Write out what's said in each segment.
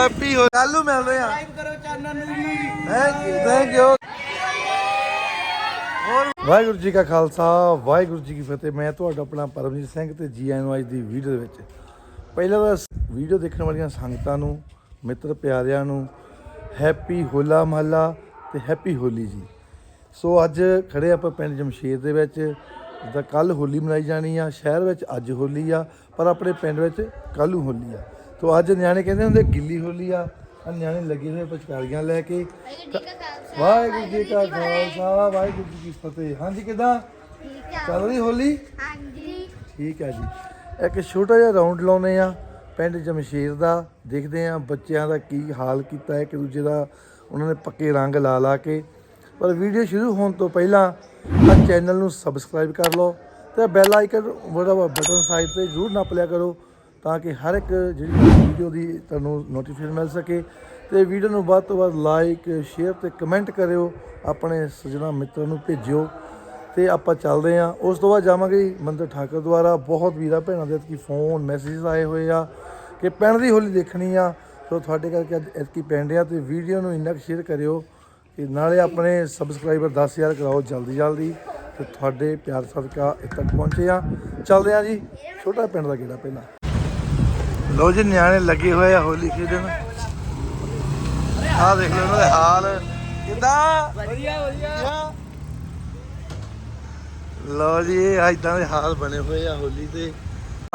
Happy ਹੋ ਕੱਲ ਨੂੰ ਮਿਲਦੇ ਆ ਕਰੋ ਚੈਨਲ ਨੂੰ ਜੀ thank you thank you Waheguru ji ਕਾ ਖਾਲਸਾ, ਵਾਹਿਗੁਰੂ ਜੀ ਕੀ ਫਤਿਹ। ਮੈਂ ਤੁਹਾਡਾ ਆਪਣਾ ਪਰਮਜੀਤ ਸਿੰਘ ਤੇ ਜੀ ਐਨ ਵਾਈ ਦੀ ਵੀਡੀਓ ਦੇ ਵਿੱਚ। ਪਹਿਲਾਂ ਤਾਂ ਵੀਡੀਓ ਦੇਖਣ ਵਾਲੀਆਂ ਸੰਗਤਾਂ ਨੂੰ, ਮਿੱਤਰ ਪਿਆਰਿਆਂ ਨੂੰ ਹੈਪੀ ਹੋਲਾ ਮਹੱਲਾ ਤੇ ਹੈਪੀ ਹੋਲੀ ਜੀ। ਸੋ ਅੱਜ ਖੜੇ ਆਪਾਂ ਪਿੰਡ ਜਮਸ਼ੇਰ ਦੇ ਵਿੱਚ, ਜਿੱਦਾਂ ਕੱਲ ਹੋਲੀ ਮਨਾਈ ਜਾਣੀ ਆ। ਸ਼ਹਿਰ ਵਿੱਚ ਅੱਜ ਹੋਲੀ ਆ, ਪਰ ਆਪਣੇ ਪਿੰਡ ਵਿੱਚ ਕੱਲ੍ਹ ਨੂੰ ਹੋਲੀ ਆ। ਸੋ ਅੱਜ ਨਿਆਣੇ ਕਹਿੰਦੇ ਹੁੰਦੇ ਗਿੱਲੀ ਹੋਲੀ ਆ ਆ ਨਿਆਣੇ ਲੱਗੇ ਹੋਏ ਪਚਕਾਰੀਆਂ ਲੈ ਕੇ। ਵਾਹਿਗੁਰੂ ਜੀ ਕਾ ਖਾਲਸਾ ਵਾਹਿਗੁਰੂ ਜੀ ਕੀ ਫਤਿਹ। ਹਾਂਜੀ ਕਿਦਾਂ? ਚੱਲ ਰਹੀ ਹੋਲੀ? ਹਾਂਜੀ। ਠੀਕ ਹੈ ਜੀ। ਇੱਕ ਛੋਟਾ ਜਿਹਾ ਰਾਉਂਡ ਲਾਉਨੇ ਆ ਪਿੰਡ ਜਮਸ਼ੇਰ ਦਾ ਦੇਖਦੇ ਆ ਬੱਚਿਆਂ ਦਾ ਕੀ ਹਾਲ ਕੀਤਾ ਹੈ ਇੱਕ ਦੂਜੇ ਦਾ ਉਹਨਾਂ ਨੇ ਪੱਕੇ ਰੰਗ ਲਾ ਲਾ ਕੇ। ਪਰ ਵੀਡੀਓ ਸ਼ੁਰੂ ਹੋਣ ਤੋਂ ਪਹਿਲਾਂ ਆ ਚੈਨਲ ਨੂੰ ਸਬਸਕ੍ਰਾਈਬ ਕਰ ਲਓ ਤੇ ਬੈਲ ਆਈਕਨ ਬੜਾ ਬਟਨ ਸਾਈਡ ਤੇ ਜ਼ਰੂਰ ਨੱਪ ਲਿਆ ਕਰੋ। ਤਾਂ ਕਿ ਹਰ ਇੱਕ ਜਿਹੜੀ ਵੀਡੀਓ ਦੀ ਤੁਹਾਨੂੰ ਨੋਟੀਫਿਕੇਸ਼ਨ ਮਿਲ ਸਕੇ। ਤੇ ਵੀਡੀਓ ਨੂੰ ਵੱਧ ਤੋਂ ਵੱਧ ਲਾਈਕ ਸ਼ੇਅਰ ਤੇ ਕਮੈਂਟ ਕਰਿਓ, ਆਪਣੇ ਸੱਜਣਾ ਮਿੱਤਰਾਂ ਨੂੰ ਭੇਜਿਓ। ਤੇ ਆਪਾਂ ਚੱਲਦੇ ਆਂ ਉਸ ਤੋਂ ਬਾਅਦ ਜਾਵਾਂਗੇ ਮੰਦਰ ਠਾਕਰ ਦੁਆਰਾ। ਬਹੁਤ ਵੀਰਾਂ ਭੈਣਾਂ ਦੇ ਕੀ ਫੋਨ ਮੈਸੇजेस ਆਏ ਹੋਏ ਆ ਕਿ ਪਿੰਡ ਦੀ ਹੋਲੀ ਦੇਖਣੀ ਆ। ਸੋ ਤੁਹਾਡੇ ਕਰਕੇ ਅੱਜ ਇਤਕੀ ਪਿੰਡ ਆ ਤੇ ਵੀਡੀਓ ਨੂੰ ਇੰਨਾ ਸ਼ੇਅਰ ਕਰਿਓ ਕਿ ਨਾਲੇ ਆਪਣੇ ਸਬਸਕ੍ਰਾਈਬਰ 10000 ਕਰਾਓ ਜਲਦੀ ਜਲਦੀ। ਤੇ ਤੁਹਾਡੇ ਪਿਆਰ ਸਦਕਾ ਇੱਥੇ ਤੱਕ ਪਹੁੰਚੇ ਆ। ਚੱਲਦੇ ਆ ਜੀ। ਛੋਟਾ ਪਿੰਡ ਦਾ ਕਿਹੜਾ ਪਹਿਲਾਂ ਲੋ ਜੀ ਨਿਆਣੇ ਲੱਗੇ ਹੋਏ ਆ ਹੋਲੀ ਖੇਡਣ। ਆਹ ਦੇਖ ਲਓ ਉਹਨਾਂ ਦੇ ਹਾਲ। ਕਿੱਦਾਂ? ਵਧੀਆ ਵਧੀਆ। ਲਓ ਜੀ ਇਦਾਂ ਦੇ ਹਾਲ ਬਣੇ ਹੋਏ ਆ ਹੋਲੀ ਤੇ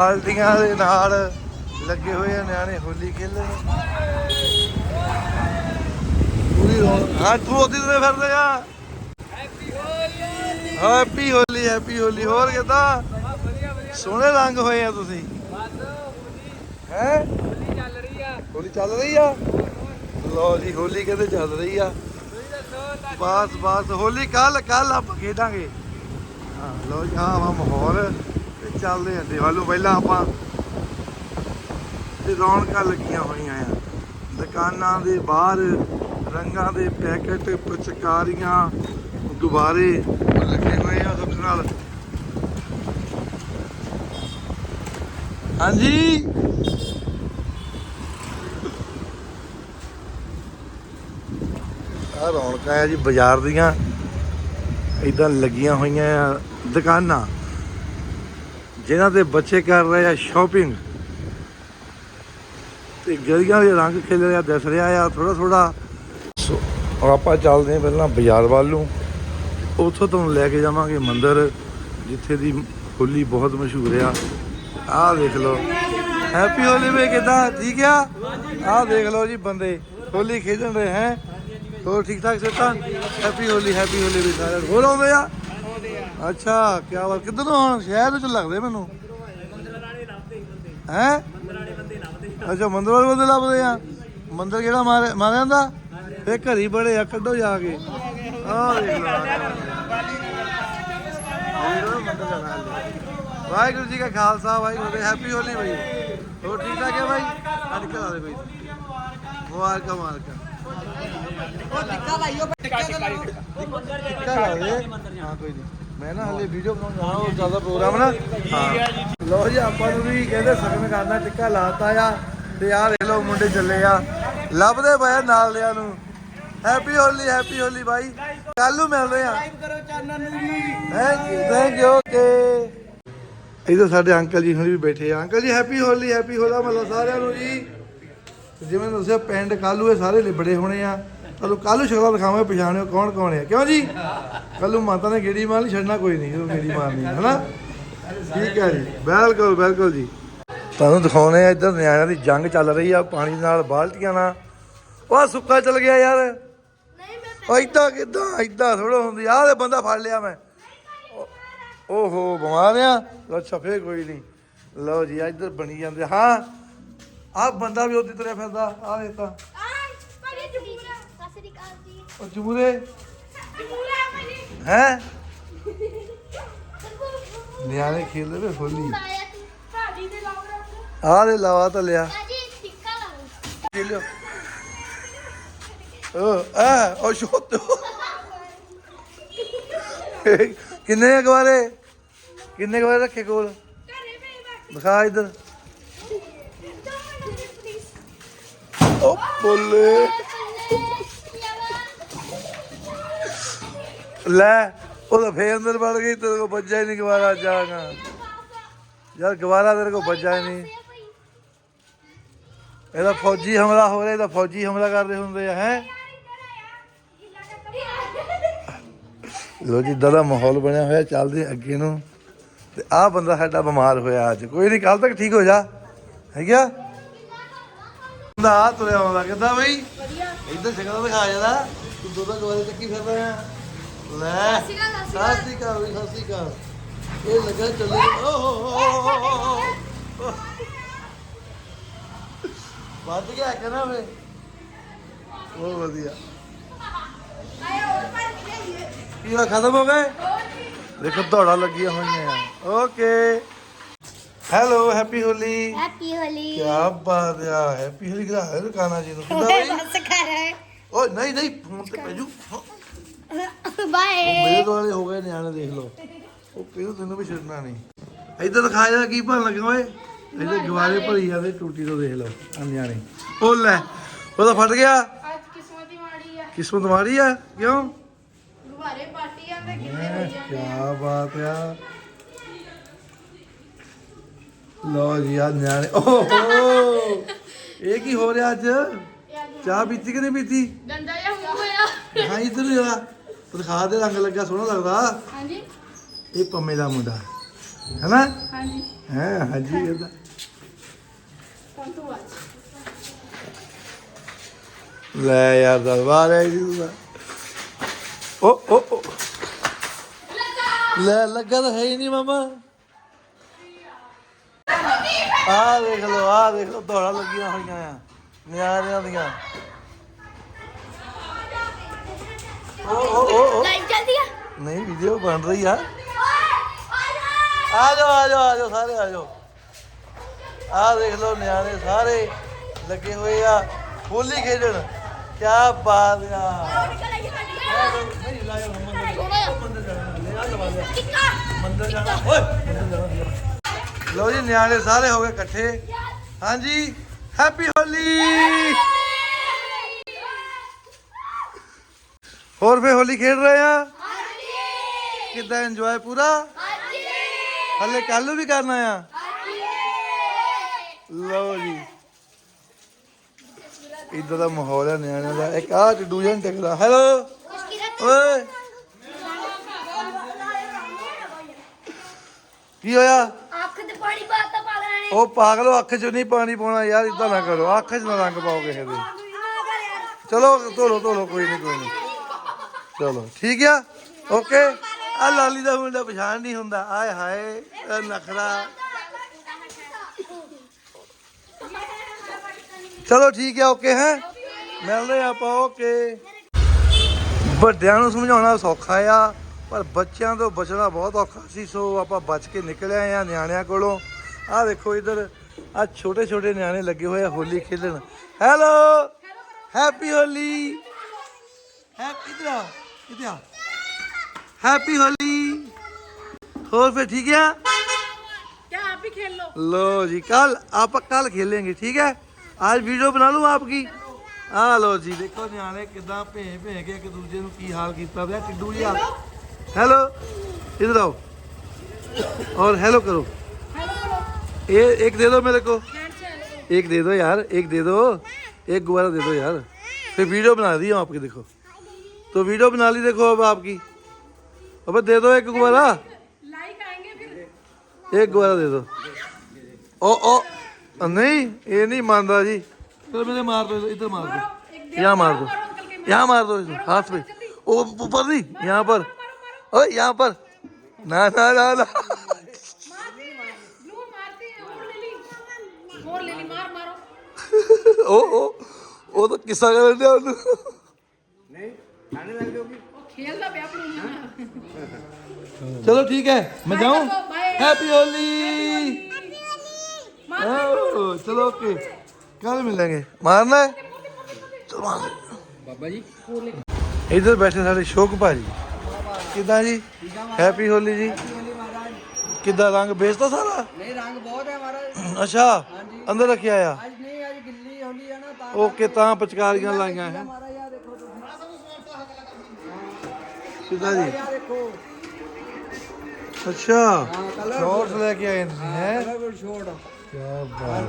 ਬਾਲਟੀਆਂ ਦੇ ਨਾਲ ਲੱਗੇ ਹੋਏ ਆ ਨਿਆਣੇ ਹੋਲੀ ਖੇਲਣ ਪੂਰੀ ਰੌਣਕ ਹਾਂ ਤੂੰ ਉਹਦੀ ਤੇ ਫਿਰਦੇ ਆ? ਹੈਪੀ ਹੋਲੀ ਹੈਪੀ ਹੋਲੀ ਹੋਰ ਕਿਦਾਂ? ਸੋਹਣੇ ਰੰਗ ਹੋਏ ਆ ਤੁਸੀਂ। ਹੈ? ਹੋਲੀ ਚੱਲ ਰਹੀ ਆ। ਹੋਲੀ ਚੱਲ ਰਹੀ ਆ ਲਓ ਜੀ, ਹੋਲੀ ਕਹਿੰਦੇ ਚੱਲ ਰਹੀ ਆ। ਬਸ ਬਸ, ਹੋਲੀ ਕੱਲ ਕੱਲ ਆਪਾਂ ਖੇਡਾਂਗੇ। ਹਾਂ ਲੋ ਜੀ, ਆਹ ਵਾ ਮਾਹੌਲ। ਤੇ ਚੱਲਦੇ ਆਂ ਦੇ ਵੱਲੋਂ ਪਹਿਲਾਂ ਆਪਾਂ ਤੇ ਰੌਣਕਾਂ ਲੱਗੀਆਂ ਹੋਈਆਂ ਆ। ਦੁਕਾਨਾਂ ਦੇ ਬਾਹਰ, ਰੰਗਾਂ ਦੇ ਪੈਕੇਟ, ਪਚਕਾਰੀਆਂ, ਗੁਬਾਰੇ ਲੱਗੇ ਹੋਏ ਆ ਸਭ ਨਾਲ। ਹਾਂਜੀ। ਆ ਰੌਣਕਾਂ ਆ ਜੀ, ਬਾਜ਼ਾਰ ਦੀਆਂ। ਇਦਾਂ ਲੱਗੀਆਂ ਹੋਈਆਂ ਆ ਦੁਕਾਨਾਂ। ਜਿਨ੍ਹਾਂ ਤੇ ਬੱਚੇ ਕਰ ਰਹੇ ਆ ਸ਼ਾਪਿੰਗ ਤੇ ਗਲੀਆਂ ਦੇ ਰੰਗ ਖਿਲ ਰਿਹਾ, ਦਿਸ ਰਿਹਾ ਆ ਥੋੜਾ ਥੋੜਾ ਸੋ ਆਪਾਂ ਚੱਲਦੇ ਹਾਂ ਪਹਿਲਾਂ ਬਾਜ਼ਾਰ ਵੱਲ ਨੂੰ। ਉੱਥੋਂ ਤੁਹਾਨੂੰ ਲੈ ਕੇ ਜਾਵਾਂਗੇ ਮੰਦਿਰ, ਜਿੱਥੇ ਦੀ ਹੋਲੀ ਬਹੁਤ ਮਸ਼ਹੂਰ ਆ। ਆਹ ਦੇਖ ਲਓ। ਹੈਪੀ ਹੋਲੀ ਵੇ ਕਿਦਾਂ? ਠੀਕ ਆ? ਆਹ ਦੇਖ ਲਓ ਜੀ ਬੰਦੇ, ਹੋਲੀ ਖੇਡਣ ਰਹੇ ਹੈ। ਹੋਰ ਠੀਕ ਠਾਕ ਸੇਤਾ ਹੈਪੀ ਹੋਲੀ ਹੈਪੀ ਹੋਲੀ ਵੀ ਸਾਰੇ ਹੋਰ ਆਉਂਦੇ ਆ ਅੱਛਾ ਕੀ ਬਾਤ। ਕਿੱਧਰ ਨੂੰ ਸ਼ਹਿਰ ਵਿੱਚ ਲੱਗਦੇ ਮੈਨੂੰ। ਹੈ? ਅੱਛਾ, ਮੰਦਰ ਵਾਲੇ ਬੰਦੇ ਲੱਭਦੇ ਆ। ਮੰਦਰ ਕਿਹੜਾ ਮਾਰੇ ਮਾਰਿਆ ਦਾ ਇਹ ਘਰੀ ਬੜੇ ਆ, ਕੱਢੋ ਜਾ ਕੇ। ਆਹ ਦੇਖ ਲਓ। ਮੰਦਰ ਜਾਣਾ ਵਾਹਿਗੁਰੂ ਜੀ ਕਾ ਖਾਲਸਾ ਵਾਹਿਗੁਰੂ ਜੀ ਹੈਪੀ ਹੋਲੀ ਭਾਈ ਹੋਰ ਠੀਕ ਠਾਕ ਹੈ ਭਾਈ ਅੱਜ ਕਰਾ ਦੇ ਕੋਈ ਮੁਬਾਰਕਾਂ ਮੁਬਾਰਕਾਂ। ਟਿੱਕਾ ਲਾ ਦੇ। ਹਾਂ ਕੋਈ ਨਹੀਂ। ਮੈਂ ਨਾ ਹਲੇ ਵੀਡੀਓ ਬਣਾਉਣ ਜਾਣਾ ਉਹ ਜ਼ਿਆਦਾ ਪ੍ਰੋਗਰਾਮ ਨਾ। ਹਾਂ ਲੋ ਜੀ ਆਪਾਂ ਨੂੰ ਵੀ ਕਹਿੰਦੇ ਸਗਨ ਕਰਨਾ ਟਿੱਕਾ ਲਾਤਾ ਆ। ਤੇ ਦੇਖ ਲਓ ਮੁੰਡੇ ਚੱਲੇ ਆ। ਲੱਭਦੇ ਪਏ ਆ ਨਾਲ ਲਿਆਂ ਨੂੰ। ਹੈਪੀ ਹੋਲੀ ਹੈਪੀ ਹੋਲੀ ਬਾਈ। ਕੱਲ ਨੂੰ ਮਿਲਦੇ ਆ। ਕਰੋ ਚੈਨਲ ਨੂੰ ਜੀ। Thank you thank you okay ਇਧਰ ਸਾਡੇ ਅੰਕਲ ਜੀ ਹੁਣ ਵੀ ਬੈਠੇ ਆ। ਅੰਕਲ ਜੀ ਹੈਪੀ ਹੋਲੀ ਹੈਪੀ ਹੋਲਾ ਮਹੱਲਾ ਸਾਰਿਆਂ ਨੂੰ ਜੀ। ਜਿਵੇਂ ਦੱਸਿਆ ਪਿੰਡ ਕਾਲੂ ਇਹ ਸਾਰੇ ਲਿਬੜੇ ਹੋਣੇ ਆ। ਤੁਹਾਨੂੰ ਕਾਲੂ ਸ਼ਕਲਾਂ ਦਿਖਾਵਾਂਗੇ ਪਛਾਣਿਓ ਕੌਣ ਕੌਣ ਹੈ ਕਿਉਂ ਜੀ? ਕੱਲੂ ਮਾਤਾ ਨੇ ਗੇੜੀ ਮਾਰ ਲਈ ਛੱਡਣਾ ਕੋਈ ਨਹੀਂ ਜਦੋਂ ਗੇੜੀ ਮਾਰਨੀ ਹੈ ਹਨਾ? ਠੀਕ ਹੈ ਜੀ। ਬਿਲਕੁਲ ਬਿਲਕੁਲ ਜੀ। ਤੁਹਾਨੂੰ ਦਿਖਾਉਣੇ ਆ ਇੱਧਰ ਨਿਆਣਿਆਂ ਦੀ ਜੰਗ ਚੱਲ ਰਹੀ ਆ ਪਾਣੀ ਨਾਲ ਬਾਲਟੀਆਂ ਨਾਲ। ਉਹ ਸੁੱਕਾ ਚੱਲ ਗਿਆ ਯਾਰ। ਨਹੀਂ ਮੈਂ ਉਹ ਏਦਾਂ ਕਿਦਾਂ ਏਦਾਂ ਥੋੜਾ ਹੁੰਦੀ। ਆਹ ਤੇ ਬੰਦਾ ਫੜ ਲਿਆ ਮੈਂ। ਓਹੋ ਬਿਮਾਰ ਆ। ਲੋ ਛਫੇ ਕੋਈ ਨਹੀਂ ਲਓ ਜੀ ਇੱਧਰ ਬਣੀ ਜਾਂਦੇ। ਹਾਂ ਆਹ ਬੰਦਾ ਵੀ ਉਹਦੀ ਤੁਰਿਆ ਫਿਰਦਾ ਆਹ ਦੇਖਤਾ ਉਹ ਜਮੂਰੇ ਹੈ? ਨਿਆਣੇ ਖੇਲਦੇ ਵੇ ਹੋਲੀ ਆਹ ਦੇ ਲਾਵਾ ਤਾਂ ਲਿਆ। ਭਾਜੀ ਟਿੱਕਾ ਲਾਉ ਖੇਲਿਓ। ਓ ਆ ਉਹ ਸ਼ੋਤ ਕਿੰਨੇ ਅਗਵਾਰੇ ਕਿੰਨੇ ਅਗਵਾਰੇ ਰੱਖੇ ਕੋਲ? ਦਿਖਾ ਇੱਧਰ। ਉਹ ਬੋਲੇ। ਲੈ ਉਹ ਤਾਂ ਫੇਰ ਅੰਦਰ ਵੜ ਗਈ ਤੇਰੇ ਕੋ ਬੱਜਾ ਹੀ ਨਹੀਂ ਗਵਾਰਾ ਜਾਗਾ ਯਾਰ ਗਵਾਰਾ ਤੇਰੇ ਕੋ ਬੱਜਾ ਹੀ ਨਹੀਂ। ਇਹਦਾ ਫੌਜੀ ਹਮਲਾ ਹੋ ਰਿਹਾ ਇਹਦਾ ਫੌਜੀ ਹਮਲਾ ਕਰਦੇ ਹੁੰਦੇ ਆ ਹੈ? ਲੋ ਜਿੱਦਾਂ ਦਾ ਮਾਹੌਲ ਬਣਿਆ ਹੋਇਆ ਚੱਲਦੇ ਹਾਂ ਅੱਗੇ ਨੂੰ। ਤੇ ਆਹ ਬੰਦਾ ਸਾਡਾ ਬਿਮਾਰ ਹੋਇਆ ਅੱਜ। ਕੋਈ ਨਹੀਂ ਕੱਲ ਤੱਕ ਠੀਕ ਹੋ ਜਾ। ਹੈਗਾ ਬੰਦਾ ਆ ਤੁਰਿਆ ਆਉਂਦਾ ਕਿੱਦਾਂ ਬਈ ਵਧੀਆ। ਇੱਧਰ ਸ਼ਕਲ ਦਿਖਾ ਜਰਾ। ਤੂੰ ਦੋ ਦੋ ਗਵਾਰੇ ਚੱਕੀ ਫਿਰ ਰਿਹਾ ਲੈ ਅਕਾਲ ਬਈ, ਸਤਿ ਸ਼੍ਰੀ ਅਕਾਲ। ਇਹ ਲੱਗਾ ਚੱਲੇ। ਹੋ ਹੋ ਹੋ ਹੋ ਹੋ ਵੱਧ ਗਿਆ ਕਿ ਨਾ ਵੇ ਬਹੁਤ ਵਧੀਆ। ਕੀ ਹੋਇਆ ਖਤਮ ਹੋ ਗਏ? ਦੇਖੋ ਦੌੜਾ ਲੱਗੀਆਂ ਹੋਈਆਂ। ਆ okay. Hello happy Holi. Happy Holi. ਕੀ ਬਾਤ ਆ ਹੈਪੀ ਹੋਲੀ ਕਾਨਾ ਜੀ ਨੂੰ ਕਿੱਦਾਂ ਬਈ? ਬਸ ਕਰ ਓਏ ਨਹੀਂ ਨਹੀਂ ਫੋਨ ਤੇ ਪੈਜੂ ਬਾਏ। ਮੇਰੇ ਦੁਆਲੇ ਹੋ ਗਏ ਨਿਆਣੇ ਦੇਖ ਲਓ। ਉਹ ਕਿਹਨੂੰ ਤੈਨੂੰ ਵੀ ਛੱਡਣਾ ਨਹੀਂ। ਇੱਧਰ ਦਿਖਾ ਜਾ ਕੀ ਭਰਨ ਲੱਗੇ ਓਏ? ਇੱਧਰ ਗਵਾਰੇ ਭਰੀ ਜਾਂਦੇ ਟੂਟੀ ਤੋਂ ਦੇਖ ਲਓ ਆ ਨਿਆਣੇ। ਉਹ ਲੈ ਉਹਦਾ ਫਟ ਗਿਆ। ਅੱਜ ਕਿਸਮਤ ਹੀ ਮਾੜੀ ਆ। ਕਿਸਮਤ ਮਾਰੀ ਆ ਕਿਉਂ? ਗੁਬਾਰੇ ਪਾਰਟੀ ਆ। ਤੇ ਕੀ ਬਾਤ ਆ। ਲੋ ਜੀ ਆ ਨਿਆਣੇ ਓਹੋ ਇਹ ਕੀ ਹੋ ਰਿਹਾ ਅੱਜ? ਚਾਹ ਪੀਤੀ ਕਿ ਨਹੀਂ ਪੀਤੀ? ਗੰਦਾ ਜਿਹਾ ਮੂੰਹ ਹੋਇਆ। ਹਾਂ ਇੱਧਰ ਜਰਾ ਦਿਖਾ ਦੇ ਰੰਗ ਲੱਗਾ ਸੋਹਣਾ ਲੱਗਦਾ। ਹਾਂਜੀ। ਇਹ ਪੰਮੇ ਦਾ ਮੁੰਡਾ। ਹੈਨਾ? ਹਾਂਜੀ। ਹੈ ਹਾਂਜੀ ਇਹਦਾ ਲੈ ਯਾਰ ਦਰਬਾਰ ਹੈ ਜੀ ਦਾ ਓ ਓ ਓ। ਲੈ ਲੱਗਾ ਤਾਂ ਹੈ ਹੀ ਨਹੀਂ ਮਾਮਾ। ਆ ਦੇਖ ਲਓ ਆ ਦੇਖ ਲਓ ਦੌੜਾ ਲੱਗੀਆਂ ਹੋਈਆਂ ਆ ਨਿਆਣਿਆਂ ਦੀਆਂ। ਓ ਓ ਓ ਓ। ਲਾਈਵ ਚੱਲਦੀ ਆ? ਨਹੀਂ ਵੀਡੀਓ ਬਣ ਰਹੀ ਆ। ਆ ਜਾਓ ਆ ਜਾਓ ਆ ਜਾਓ ਸਾਰੇ ਆ ਜਾਓ ਆ ਦੇਖ ਲਓ ਨਿਆਣੇ ਸਾਰੇ ਲੱਗੇ ਹੋਏ ਆ ਹੋਲੀ ਖੇਡਣ। ਕੀ ਬਾਤ ਆ। ਲੋ ਜੀ, ਨਿਆਣੇ ਸਾਰੇ ਹੋ ਗਏ ਇਕੱਠੇ। ਹਾਂਜੀ ਹੈਪੀ ਹੋਲੀ ਹੋਰ ਫੇ ਹੋਲੀ ਖੇਡ ਰਹੇ ਆ? ਕਿੱਦਾਂ ਇੰਜੋਏ ਪੂਰਾ? ਹਲੇ ਕੱਲ ਵੀ ਕਰਨਾ ਆ? ਲੋ ਜੀ। ਇਦਾਂ ਦਾ ਮਾਹੌਲ ਹੈ ਨਿਆਣਿਆਂ ਦਾ। ਇੱਕ ਆ ਟਿੱਡੂ ਜਨ ਟਿਕਦਾ ਹੈਲੋ ਓਏ। ਕੀ ਹੋਇਆ? ਅੱਖ ਤੇ ਪਾਣੀ ਪਾਤਾ ਪਾਗਲਾਂ ਨੇ। ਉਹ ਪਾਗਲੋ ਅੱਖ 'ਚ ਨਹੀਂ ਪਾਣੀ ਪਾਉਣਾ ਯਾਰ ਇਦਾਂ ਨਾ ਕਰੋ। ਅੱਖ 'ਚ ਨਾ ਰੰਗ ਪਾਓ ਕਿਸੇ ਦੇ। ਚਲੋ ਧੋਲੋ ਧੋਲੋ ਕੋਈ ਨਹੀਂ ਕੋਈ ਨਹੀਂ ਚਲੋ ਠੀਕ ਆ? ਓਕੇ। ਆ ਲਾਲੀ ਦਾ ਮੁੰਡਾ ਪਛਾਣ ਨਹੀਂ ਹੁੰਦਾ। ਆਏ ਹਾਏ ਨਖਰਾ। ਚਲੋ ਠੀਕ ਆ ਓਕੇ ਹੈ? ਮਿਲਦੇ ਆਪਾਂ ਓਕੇ। ਵੱਡਿਆਂ ਨੂੰ ਸਮਝਾਉਣਾ ਸੌਖਾ ਆ ਪਰ ਬੱਚਿਆਂ ਤੋਂ ਬਚਣਾ ਬਹੁਤ ਔਖਾ ਸੀ ਸੋ ਆਪਾਂ ਬਚ ਕੇ ਨਿਕਲ ਆਏ ਆ ਨਿਆਣਿਆਂ ਕੋਲੋਂ ਆਹ ਦੇਖੋ ਇਧਰ ਆ ਛੋਟੇ ਛੋਟੇ ਨਿਆਣੇ ਲੱਗੇ ਹੋਏ ਆ ਹੋਲੀ ਖੇਡਣ ਹੈਲੋ ਹੈਪੀ ਹੋਲੀ ਹੈਪੀ ਇਧਰ ਆ ਇਧਰ ਆ ਹੈਪੀ ਹੋਲੀ ਹੋਰ ਫਿਰ ਠੀਕ ਆ क्या आप ही खेल लो लो जी कल आप कल खेलेंगे ठीक है आज वीडियो बना लूं आपकी ਆ ਲੋ ਜੀ ਦੇਖੋ ਨਿਆਣੇ ਕਿਦਾਂ ਭੇ ਭੇ ਕੇ ਇੱਕ ਦੂਜੇ ਨੂੰ ਕੀ ਹਾਲ ਕੀਤਾ ਪਿਆ ਟਿੱਡੂ ਜੀ ਆ ਹੈਲੋ ਇਧਰ आओ और हेलो करो ये एक दे दो मेरे को एक दे दो यार एक दे दो एक गुब्बारा दे दो यार फिर वीडियो बना दी हम आपकी देखो तो वीडियो बना ली देखो अब आपकी अब दे दो एक गुब्बारा लाइक आएंगे फिर एक गुब्बारा दे दो ओ ओ नहीं ये नहीं मानता जी चलो यहाँ मार दो। यहाँ मार दो हाथ पे ओ ऊपर नहीं यहाँ पर। ओ यहाँ पर। ना ना ना ना। ओ ओ ओ तो किस्सा कर चलो ठीक है मैं जाऊँ? हैप्पी होली चलो ओके कल मिलेंगे। मारना है? तो मार बाबा जी। इधर बैठे सारे शोक भाजी कि जी? हैप्पी होली जी। कि रंग बेचता सारा? नहीं रंग बहुत है हमारा अच्छा अंदर रखे आया। ओके ता पचकारिया लाइया है। जी? अच्छा शॉर्ट्स लेके आए हैं क्या बात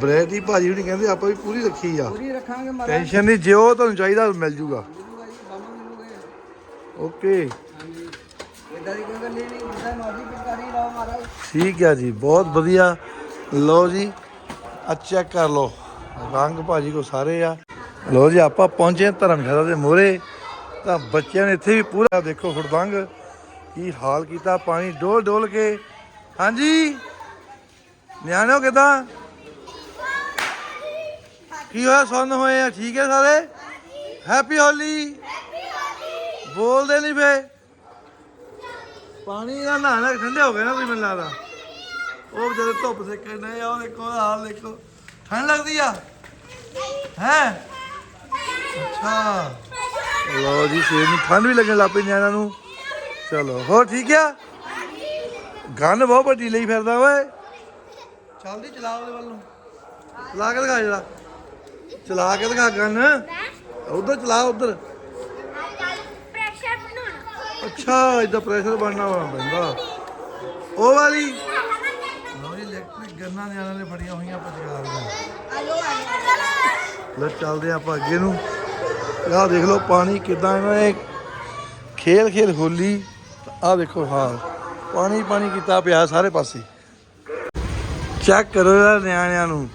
ਬ੍ਰੈਡ ਦੀ ਭਾਜੀ ਹੁਣੀ ਕਹਿੰਦੇ ਆਪਾਂ ਵੀ ਪੂਰੀ ਰੱਖੀ ਆ। ਪੂਰੀ ਰੱਖਾਂਗੇ ਮਾਰਾ ਟੈਨਸ਼ਨ ਨਹੀਂ ਜਿਓ ਤੁਹਾਨੂੰ ਚਾਹੀਦਾ ਮਿਲ ਜੂਗਾ। ਓਕੇ। ਠੀਕ ਆ ਜੀ ਬਹੁਤ ਵਧੀਆ। ਲਓ ਜੀ ਆ ਚੈੱਕ ਕਰ ਲਓ। ਰੰਗ ਭਾਜੀ ਕੋ ਸਾਰੇ ਆ। ਲਓ ਜੀ ਆਪਾਂ ਪਹੁੰਚੇ ਧਰਮਸ਼ਾਲਾ ਦੇ ਮੋਰੇ ਤਾਂ ਬੱਚਿਆਂ ਨੇ ਇੱਥੇ ਵੀ ਪੂਰਾ ਦੇਖੋ ਹੁੜਦੰਗ ਕੀ ਹਾਲ ਕੀਤਾ ਪਾਣੀ ਡੋਲ ਡੋਲ ਕੇ। ਹਾਂਜੀ। ਨਿਆਣਿਓ ਕਿਦਾਂ? ਕੀ ਹੋਇਆ? ਸੁਣ ਹੋਏ ਆ। ਠੀਕ ਹੈ ਸਾਰੇ? ਹੈਪੀ ਹੋਲੀ ਬੋਲਦੇ ਨਹੀਂ ਫੇ ਪਾਣੀ ਦਾ ਨਹਾਣਾ ਠੰਡੇ ਹੋ ਗਏ ਨਾ ਤੁਸੀਂ ਮੈਨੂੰ ਲੱਗਦਾ। ਉਹ ਵਿਚਾਰੇ ਧੁੱਪ ਸੇਕਣ ਨੇ ਆ। ਉਹ ਦੇਖੋ, ਉਹਦਾ ਹਾਲ ਦੇਖੋ। ਠੰਡ ਲੱਗਦੀ ਆ? ਹੈ? ਅੱਛਾ। ਲੋ ਜੀ ਸੇਰ ਨੂੰ ਠੰਡ ਵੀ ਲੱਗਣ ਲੱਗ ਪਈ ਨਿਆਣਿਆਂ ਨੂੰ। ਚਲੋ, ਹੋਰ ਠੀਕ ਆ? ਗੰਨ ਬਹੁਤ ਵੱਡੀ ਲਈ ਫਿਰਦਾ ਓਏ। ਚੱਲਦੀ, ਚਲਾ ਉਹਦੇ ਵੱਲ ਨੂੰ। ਚਲਾ ਕੇ ਦਿਖਾ ਜਰਾ ਚਲਾ ਕੇ ਦਿਖਾ ਗੰਨ। ਉਧਰ ਚਲਾ, ਉਧਰ। ਅੱਛਾ ਇਦਾਂ ਪ੍ਰੈਸ਼ਰ ਬਣਨਾ ਵਾ ਪੈਂਦਾ ਉਹ ਵਾਲੀ। ਲਓ ਜੀ ਇਲੈਕਟ੍ਰਿਕ ਗੰਨਾਂ ਨਿਆਣਿਆਂ ਨੇ ਫੜੀਆਂ ਹੋਈਆਂ ਪਚਕਾਰੀਆਂ ਲੈ ਚੱਲਦੇ ਆਪਾਂ ਅੱਗੇ ਨੂੰ। ਆਹ ਦੇਖ ਲਓ ਪਾਣੀ ਕਿਦਾਂ ਇਹਨਾਂ ਨੇ ਖੇਲ ਖੇਲ। ਹੋਲੀ ਆਹ ਦੇਖੋ ਹਾਲ। ਪਾਣੀ ਪਾਣੀ ਕੀਤਾ ਪਿਆ ਸਾਰੇ ਪਾਸੇ। ਚੈੱਕ ਕਰੋ ਇਹ ਨਿਆਣਿਆਂ ਨੂੰ।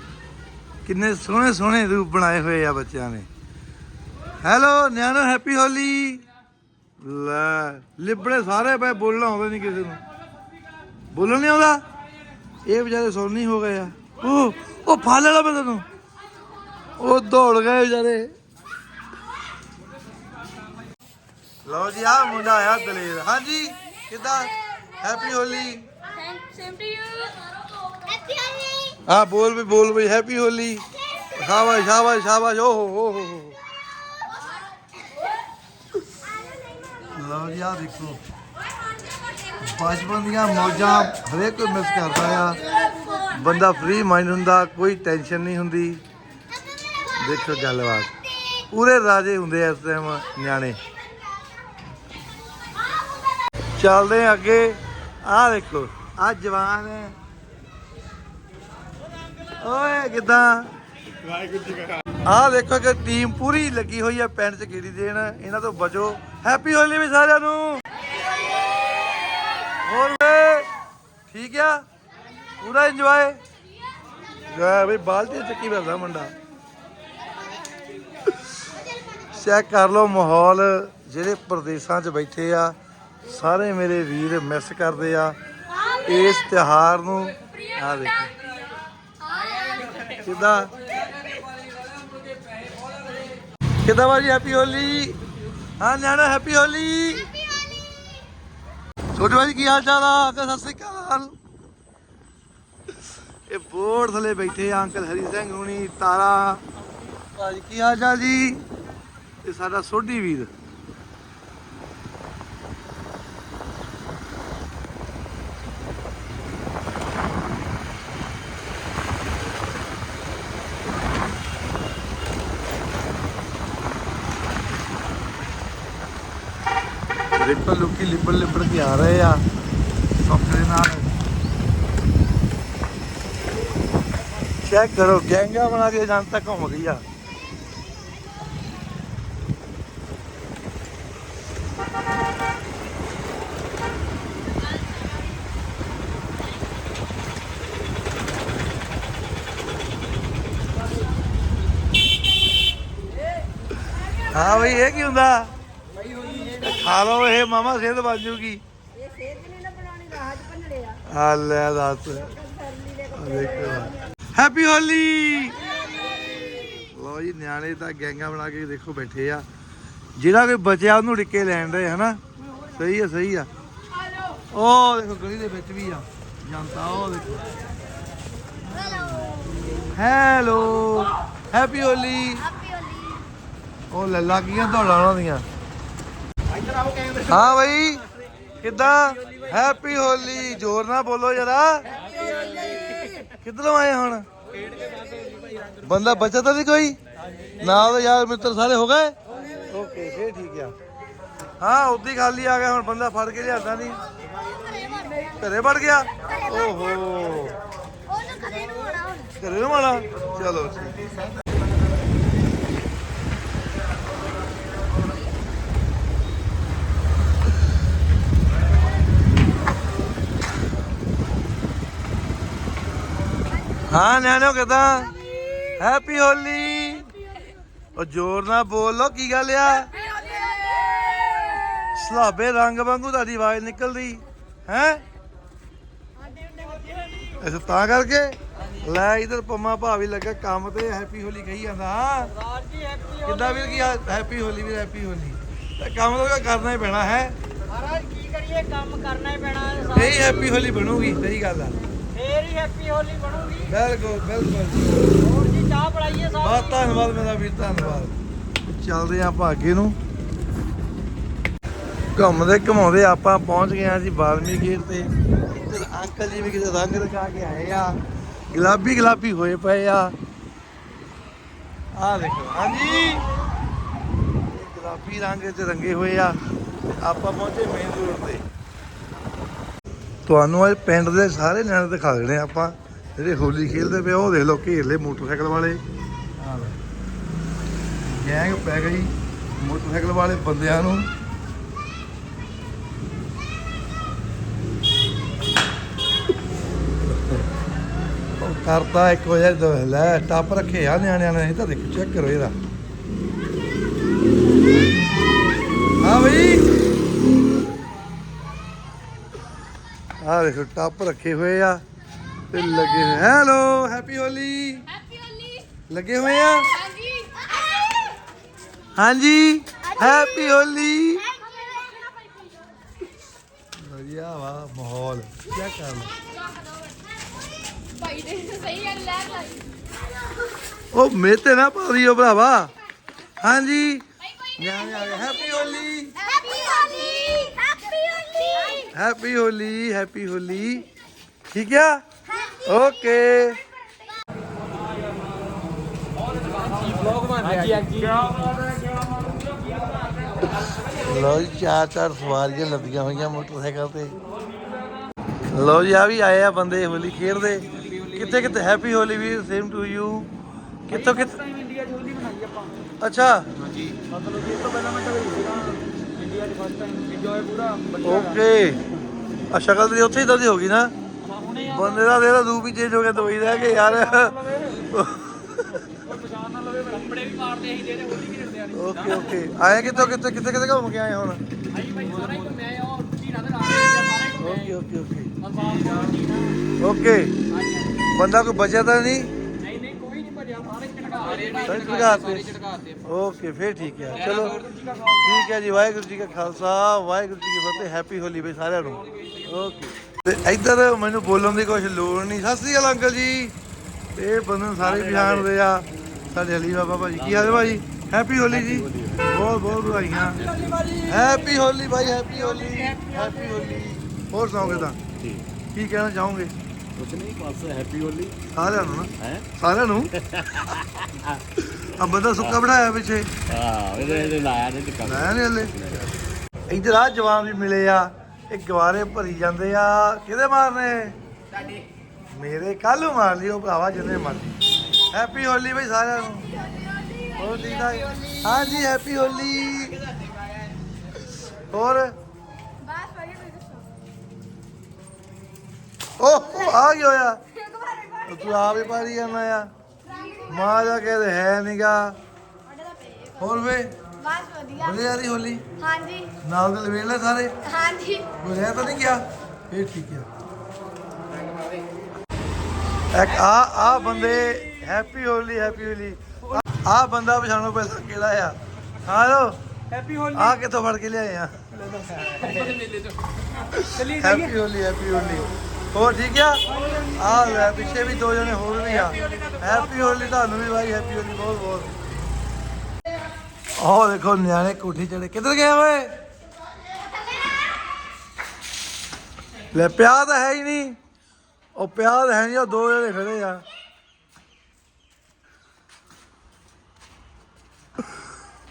ਕਿੰਨੇ ਸੋਹਣੇ ਸੋਹਣੇ ਰੂਪ ਬਣਾਏ ਹੋਏ ਆ ਬੱਚਿਆਂ ਨੇ। ਹੈਲੋ, ਨਿਆਣੋ, ਹੈਪੀ ਹੋਲੀ। ਲੈ, ਲਿਬੜੇ ਸਾਰੇ ਪਏ, ਬੋਲਣਾ ਆਉਂਦਾ ਨਹੀਂ ਕਿਸੇ ਨੂੰ। ਬੋਲਣ ਨਹੀਂ ਆਉਂਦਾ? ਇਹ ਵਿਚਾਰੇ ਸੋਨੀ ਹੋ ਗਏ ਆ। ਉਹ ਉਹ ਫੜ ਲੈਣਾ ਮੈਂ ਤੈਨੂੰ। ਉਹ ਦੌੜ ਗਏ ਵਿਚਾਰੇ। ਲਓ ਜੀ ਆ ਮੁੰਡਾ ਆਇਆ ਦਲੇਰ। ਹਾਂਜੀ, ਕਿਦਾਂ? Happy Holi. Same to you happy ਬੋਲ ਵੀ ਬੋਲ ਵੀ ਹੈਪੀ ਹੋਲੀ ਸ਼ਾਬਾਸ਼ ਸ਼ਾਬਾਸ਼ ਸ਼ਾਬਾਸ਼ ਓ ਹੋ ਹੋ ਹੋ ਲਓ ਜੀ ਆ ਦੇਖੋ ਬਚਪਨ ਦੀਆਂ ਮੌਜਾਂ ਹਰੇਕ ਕੋਈ ਮਿਸ ਕਰਦਾ ਆ ਬੰਦਾ ਫ੍ਰੀ ਮਾਈਂਡ ਹੁੰਦਾ ਕੋਈ ਟੈਨਸ਼ਨ ਨਹੀਂ ਹੁੰਦੀ ਦੇਖੋ ਗੱਲਬਾਤ ਪੂਰੇ ਰਾਜੇ ਹੁੰਦੇ ਆ ਇਸ ਟਾਈਮ ਨਿਆਣੇ ਚੱਲਦੇ ਅੱਗੇ ਆ ਦੇਖੋ ਆ ਜਵਾਨ ਹੈ ਓਏ ਕਿਦਾਂ? ਆ ਦੇਖੋ ਕਿ ਟੀਮ ਪੂਰੀ ਲੱਗੀ ਹੋਈ ਹੈ ਪਿੰਡ ਚ ਗੇੜੀ ਦੇਣ। ਇਹਨਾਂ ਤੋਂ ਬਚੋ। ਹੈਪੀ ਹੋਲੀ ਵੀ ਸਾਰਿਆਂ ਨੂੰ। ਹੋਰ ਵੇ। ਠੀਕ ਆ? ਪੂਰਾ ਇੰਜੋਏ ਜਾ ਬਈ ਬਾਲਟੀ ਚੱਕੀ ਫਿਰਦਾ ਮੁੰਡਾ। ਚੈੱਕ ਕਰ ਲਓ ਮਾਹੌਲ। ਜਿਹੜੇ ਪ੍ਰਦੇਸ਼ਾਂ 'ਚ ਬੈਠੇ ਆ, ਸਾਰੇ ਮੇਰੇ ਵੀਰ ਮਿਸ ਕਰਦੇ ਆ। ਇਸ ਤਿਉਹਾਰ ਨੂੰ ਆ ਦੇਖੋ ਕਿੱਦਾਂ? ਕਿੱਦਾਂ ਬਾਜੀ? ਹੈਪੀ ਹੋਲੀ ਹਾਂ, ਨਿਆਣਾ ਹੈਪੀ ਹੋਲੀ ਛੋਟੇ ਬਾਜੀ, ਕੀ ਹਾਲ ਚਾਲ ਆ? ਅੰਕਲ ਸਤਿ ਸ੍ਰੀ ਅਕਾਲ। ਇਹ ਬੋਰਡ ਥਲੇ ਬੈਠੇ ਆ, ਅੰਕਲ ਹਰੀ ਸਿੰਘ, ਹੁਣੀ ਤਾਰਾ। ਭਾਜੀ, ਕੀ ਹਾਲ ਚਾਲ ਜੀ? ਇਹ ਸਾਡਾ ਸੋਢੀ ਵੀਰ। ਦੇਖੋ ਲੋਕੀ ਲਿਬੜ ਲਿਬੜ ਕੇ ਆ ਰਹੇ ਆ। ਸੁੱਖ ਨਾਲ। ਚੈੱਕ ਕਰੋ, ਗੈਂਗਾ ਬਣਾ ਕੇ ਜਨਤਾ ਘੁੰਮ ਗਈ ਆ। ਹਾਂ ਬਈ, ਇਹ ਕੀ ਹੁੰਦਾ? ਖਾ ਲਓ ਇਹ ਮਾਮਾ ਸਿਹਤ ਬਣ ਜੂਗੀ। ਇਹ ਸੇਧ ਨਹੀਂ ਨਾ ਬਣਾਉਣੀ ਰਾਜ ਭੰਨੜੇ ਆ। ਆ ਲੈ ਦੱਸ। ਹੈਪੀ ਹੋਲੀ ਲੋ ਜੀ ਨਿਆਣੇ ਤਾਂ ਗੈਂਗਾ ਬਣਾ ਕੇ ਦੇਖੋ ਬੈਠੇ ਆ। ਜਿਹੜਾ ਕੋਈ ਬਚਿਆ ਉਹਨੂੰ ਡਿੱਕੇ ਲੈਣ ਦੇ ਹਨਾ? ਸਹੀ ਆ ਸਹੀ ਆ। ਉਹ ਦੇਖੋ ਗਲੀ ਦੇ ਵਿੱਚ ਵੀ ਆ। ਜਨਤਾ ਉਹ ਦੇਖੋ। Hello happy Holi happy Holi ਉਹ ਲੱਲਾ ਕੀਆਂ ਦੌੜਾਂ ਉਹਨਾਂ ਦੀਆਂ ਹਾਂ ਬਈ ਕਿੱਦਾਂ? ਹੈਪੀ ਹੋਲੀ ਜ਼ੋਰ ਨਾਲ ਬੋਲੋ ਜਰਾ। ਕਿੱਧਰੋਂ ਆਏ ਹੁਣ? ਬੰਦਾ ਬਚਾ ਤਾਂ ਨਹੀਂ ਕੋਈ? ਨਾ ਉਹਦੇ ਯਾਰ ਮਿੱਤਰ ਸਾਰੇ ਹੋ ਗਏ? ਓਕੇ ਫੇਰ ਠੀਕ ਆ। ਹਾਂ ਉੱਦੀ ਖਾਲੀ ਆ ਗਿਆ ਹੁਣ ਬੰਦਾ ਫੜ ਕੇ ਲਿਆਂਦਾ ਨਹੀਂ ਘਰੇ ਵੜ ਗਿਆ? ਓਹੋ। ਘਰੇ ਨੂੰ ਆਣਾ ਚਲੋ ਠੀਕ। ਹੈ। ਨਿਆਣਿਓ ਕਿਦਾਂ? ਹੈਪੀ ਹੋਲੀ ਉਹ ਜ਼ੋਰ ਨਾਲ ਬੋਲ ਲੋ ਕੀ ਗੱਲ ਆ? ਸਲਾਬੇ ਰੰਗ ਵਾਂਗੂ ਤੁਹਾਡੀ ਆਵਾਜ਼ ਨਿਕਲਦੀ ਹੈ? ਅੱਛਾ ਤਾਂ ਕਰਕੇ? ਲੈ ਇਧਰ ਪੰਮਾ ਭਾਵੀ ਲੱਗਾ ਕੰਮ ਤੇ ਹੈਪੀ ਹੋਲੀ ਕਹੀ ਜਾਂਦਾ ਹਾਂ? ਕਿੱਦਾਂ ਵੀਰ ਕੀ ਹੈਪੀ ਹੋਲੀ ਵੀਰ ਹੈਪੀ ਹੋਲੀ ਤੇ ਕੰਮ ਤਾਂ ਕਰਨਾ ਹੀ ਪੈਣਾ ਹੈ? ਮਹਾਰਾਜ ਕੀ ਕਰੀਏ? ਕੰਮ ਕਰਨਾ ਹੀ ਪੈਣਾ ਹੈ ਨਹੀਂ ਹੈਪੀ ਹੋਲੀ ਬਣੂਗੀ ਸਹੀ ਗੱਲ ਆ। ਫੇਰ ਹੀ ਹੈਪੀ ਹੋਲੀ ਬਣੂਗੀ। ਬਿਲਕੁਲ ਬਿਲਕੁਲ ਹੋਰ ਜੀ ਚਾਹ ਪੜਾਈਏ ਬਹੁਤ ਧੰਨਵਾਦ ਮੇਰਾ ਵੀਰ ਧੰਨਵਾਦ। ਚੱਲਦੇ ਆਂ ਆਪਾਂ ਅੱਗੇ ਨੂੰ। ਘੁੰਮਦੇ ਘਮਾਉਂਦੇ ਆਪਾਂ ਪਹੁੰਚ ਗਏ ਆ ਜੀ ਬਾਲਮੀ ਗੇਟ ਤੇ। ਇੱਧਰ ਅੰਕਲ ਜੀ ਵੀ ਕਿਤੇ ਰੰਗ ਰਖਾ ਕੇ ਆਏ ਆ। ਗੁਲਾਬੀ ਗੁਲਾਬੀ ਹੋਏ ਪਏ ਆ। ਆ ਦੇਖੋ ਹਾਂਜੀ। ਗੁਲਾਬੀ ਰੰਗ ਚ ਰੰਗੇ ਹੋਏ ਆ। ਆਪਾਂ ਪਹੁੰਚੇ ਮੇਨ ਰੋਡ ਤੇ। ਤੁਹਾਨੂੰ ਅੱਜ ਪਿੰਡ ਦੇ ਸਾਰੇ ਨਿਆਣੇ ਦਿਖਾ ਦੇਣੇ ਆਪਾਂ। ਜਿਹੜੇ ਹੋਲੀ ਖੇਡਦੇ ਪਏ ਉਹ ਦੇਖ ਲਓ ਘੇਰ ਮੋਟਰਸਾਈਕਲ ਵਾਲੇ। ਗੈਂਗ ਪੈ ਗਈ ਮੋਟਰਸਾਈਕਲ ਵਾਲੇ ਬੰਦਿਆਂ ਨੂੰ। ਕਰਤਾ ਇੱਕ ਵਜੇ ਤੋਂ ਲੈ, ਟੱਪ ਰੱਖੇ ਆ ਨਿਆਣਿਆਂ ਨੇ ਇਹ ਤਾਂ ਦੇਖੋ ਚੈੱਕ ਕਰੋ ਇਹਦਾ। ਹਾਂ ਬਈ। ਆ ਦੇਖੋ ਟੱਪ ਰੱਖੇ ਹੋਏ ਆ ਤੇ ਲੱਗੇ ਹੋਏ hello happy Holi. Happy Holi. ਲੱਗੇ ਹੋਏ ਆ? ਹਾਂਜੀ। ਹਾਂਜੀ ਹੈਪੀ ਹੋਲੀ। ਵਧੀਆ ਵਾ ਮਾਹੌਲ। ਕੀ ਕਰ ਭਾਈ ਦੇ ਸਹੀ ਗੱਲ ਹੈ ਭਾਈ। ਉਹ ਮੇਤੇ ਨਾ ਪਾਵੀ ਉਹ ਭਰਾਵਾ। ਹਾਂਜੀ। ਨਿਆਣੇ ਆ ਗਏ। Happy Holi happy Holi. Happy Holi. Happy Holi happy Holi ਠੀਕ ਆ ਓਕੇ ਲਓ ਜੀ ਚਾਰ ਚਾਰ ਸਵਾਰੀਆਂ ਲੱਦੀਆਂ ਹੋਈਆਂ ਮੋਟਰਸਾਈਕਲ ਤੇ। ਲਓ ਜੀ ਆ ਵੀ ਆਏ ਆ ਬੰਦੇ ਹੋਲੀ ਖੇਡਦੇ। ਕਿੱਥੇ ਕਿੱਥੇ? ਹੈਪੀ ਹੋਲੀ ਵੀ ਸੇਮ ਟੂ ਯੂ ਕਿੱਥੋਂ ਕਿੱਥੇ ਇੰਡੀਆ 'ਚ ਹੋਲੀ ਬਣਾਈ ਆਪਾਂ। ਅੱਛਾ। ਹਾਂਜੀ। ਮਤਲਬ ਇਹ ਤੋਂ ਪਹਿਲਾਂ ਮੈਂ ਕਦੇ ਸੀਗਾ। ਇੰਡੀਆ 'ਚ ਫਸਟ ਟਾਈਮ ਇੰਜੋਏ ਪੂਰਾ ਵਧੀਆ ਓਕੇ। ਆ ਸ਼ਕਲ ਤੇ ਉੱਥੇ ਹੀ ਤਾਂ ਦੀ ਹੋ ਗਈ ਨਾ ਬੰਦੇ ਦਾ ਤੇਰਾ ਰੂਪ ਹੀ ਚੇਂਜ ਹੋ ਗਿਆ ਦੋਈ ਰਹਿ ਕੇ ਯਾਰ। ਕੋਈ ਪਛਾਣ ਨਾ ਲਵੇ ਕੱਪੜੇ ਵੀ ਮਾਰਦੇ ਅਸੀਂ ਜਿਹੜੇ ਹੋਲੀ ਖੇਡਦੇ ਆ ਓਕੇ ਓਕੇ। ਆਏ ਕਿੱਥੋਂ ਕਿੱਥੇ ਕਿੱਥੇ ਕਿੱਥੇ ਘੁੰਮ ਕੇ ਆਏ ਹੁਣ? ਭਾਈ ਭਾਈ ਸਾਰਾ ਹੀ ਘੁੰਮਿਆ ਆ ਔਰ ਢੀਣਾ ਦੇ ਨਾਲ ਸਾਰਾ ਹੀ ਘੁੰਮਿਆ ਓਕੇ ਓਕੇ ਦਾ ਬੰਦਾ ਕੋਈ ਬਚਿਆ ਤਾਂ ਨਹੀਂ? ਸਾਰੇ ਝਟਕਾਤੇ। ਓਕੇ ਫੇਰ ਠੀਕ ਹੈ। ਚਲੋ ਠੀਕ ਹੈ ਜੀ ਵਾਹਿਗੁਰੂ ਜੀ ਕਾ ਖਾਲਸਾ ਵਾਹਿਗੁਰੂ ਜੀ ਕੀ ਫਤਿਹ ਹੈਪੀ ਹੋਲੀ ਬਈ ਸਾਰਿਆਂ ਨੂੰ। ਓਕੇ। ਤੇ ਇੱਧਰ ਮੈਨੂੰ ਬੋਲਣ ਦੀ ਕੋਈ ਲੋੜ ਨਹੀਂ। ਸਤਿ ਸ੍ਰੀ ਅਕਾਲ ਅੰਕਲ ਜੀ। ਇਹ ਬੰਦੇ ਸਾਰੇ ਪਛਾਣਦੇ ਆ। ਸਾਡੇ ਅਲੀ ਬਾਬਾ ਭਾਜੀ ਕੀ ਹਾਲ ਹੈ ਭਾਜੀ? ਹੈਪੀ ਹੋਲੀ ਜੀ। ਬਹੁਤ ਬਹੁਤ ਵਧਾਈਆਂ। ਹੈਪੀ ਹੋਲੀ ਭਾਈ ਹੈਪੀ ਹੋਲੀ। ਹੈਪੀ ਹੋਲੀ। ਹੋਰ ਸੁਣਾਓ ਕਿਦਾਂ ਕੀ ਕਹਿਣਾ ਚਾਹੋਗੇ? ਕੁਛ ਨਹੀਂ ਬਸ ਹੈਪੀ ਹੋਲੀ। ਸਾਰਿਆਂ ਨੂੰ ਨਾ? ਹੈ? ਸਾਰਿਆਂ ਨੂੰ? ਆ ਬੰਦਾ ਸੁੱਕਾ ਬਿਠਾਇਆ ਪਿੱਛੇ। ਹਾਂ ਇਹਦੇ ਇਹਦੇ ਲਾਇਆ ਨੇ ਟਿਕਾ ਲੈ ਨੇ ਹਲੇ। ਇੱਧਰ ਆ ਜਵਾਨ ਵੀ ਮਿਲੇ ਆ। ਇਹ ਗਵਾਰੇ ਭਰੀ ਜਾਂਦੇ ਆ। ਕਿਹਦੇ ਮਾਰਨੇ? ਸਾਡੇ। ਮੇਰੇ ਕੱਲ ਨੂੰ ਮਾਰ ਲਿਓ ਭਰਾਵਾ ਜਿੰਨੇ ਮਰਜ਼ੀ। ਹੈਪੀ ਹੋਲੀ ਬਈ ਸਾਰਿਆਂ ਨੂੰ। ਹੋਰ ਠੀਕ ਠਾਕ ਹਾਂਜੀ ਹੈਪੀ ਹੋਲੀ ਹੋਰ ਬਸ ਭਾਈ ਤੁਸੀਂ ਦੱਸੋ ਓਹ ਆ ਗਿਆ ਹੋਇਆ? ਤੂੰ ਆਪ ਹੀ ਪਾਰੀ ਜਾਂਦਾ ਆ। ਮਾਂ ਜਾ ਕੇ ਤੇ ਹੈ ਨੀਗਾ ਹੋਰ ਵੇ? ਬਸ ਵਧੀਆ। ਵਧੀਆ ਦੀ ਹੋਲੀ? ਹਾਂਜੀ। ਨਾਲ ਦੇ ਲਵੇੜ ਲੈ ਸਾਰੇ? ਹਾਂਜੀ। ਕੋਈ ਰਹਿ ਤਾਂ ਨਹੀਂ ਗਿਆ? ਇਹ ਠੀਕ ਆ। ਇੱਕ ਆ ਆ ਬੰਦੇ ਹੈਪੀ ਹੋਲੀ ਹੈਪੀ ਹੋਲੀ। ਆ ਬੰਦਾ ਪਛਾਣੋ ਪਹਿਲਾਂ ਕਿਹੜਾ ਆ? Hello happy Holi. ਆ ਕਿੱਥੋਂ ਫੜ ਕੇ ਲਿਆਏ ਆ? ਚੱਲੀ ਹੈਪੀ ਹੋਲੀ ਹੈਪੀ ਹੋਲੀ। ਹੋਰ ਠੀਕ ਆ? ਆ ਲੈ, ਪਿੱਛੇ ਵੀ ਦੋ ਜਣੇ ਹੋਰ ਵੀ ਆ। ਹੈਪੀ ਹੋਲੀ ਤੁਹਾਨੂੰ ਵੀ ਬਾਈ ਹੈਪੀ ਹੋਲੀ ਬਹੁਤ ਬਹੁਤ। ਆਹ ਦੇਖੋ ਨਿਆਣੇ ਕੋਠੀ ਚੜੇ ਕਿੱਧਰ ਗਏ ਓਏ? ਲੈ ਪਿਆ ਹੈ ਹੀ ਨਹੀਂ। ਉਹ ਪਿਆ ਤਾਂ ਹੈ ਨਹੀਂ, ਉਹ ਦੋ ਜਣੇ ਖੜੇ ਆ।